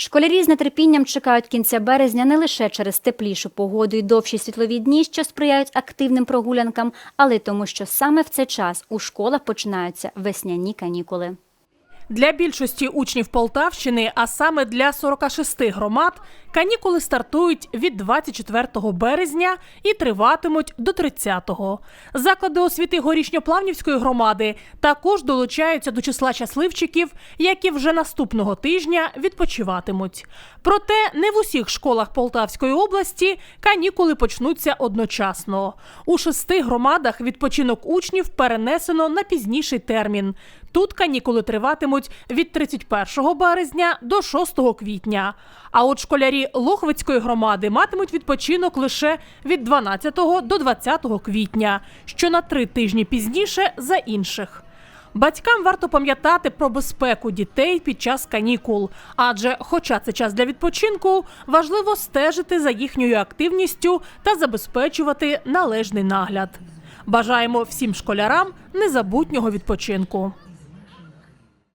Школярі з нетерпінням чекають кінця березня не лише через теплішу погоду і довші світлові дні, що сприяють активним прогулянкам, але й тому, що саме в цей час у школах починаються весняні канікули. Для більшості учнів Полтавщини, а саме для 46 громад, канікули стартують від 24 березня і триватимуть до 30-го. Заклади освіти Горішньоплавнівської громади також долучаються до числа щасливчиків, які вже наступного тижня відпочиватимуть. Проте не в усіх школах Полтавської області канікули почнуться одночасно. У шести громадах відпочинок учнів перенесено на пізніший термін. Тут канікули триватимуть від 31 березня до 6 квітня. А от школярі Лохвицької громади матимуть відпочинок лише від 12 до 20 квітня, що на три тижні пізніше за інших. Батькам варто пам'ятати про безпеку дітей під час канікул, адже, хоча це час для відпочинку, важливо стежити за їхньою активністю та забезпечувати належний нагляд. Бажаємо всім школярам незабутнього відпочинку.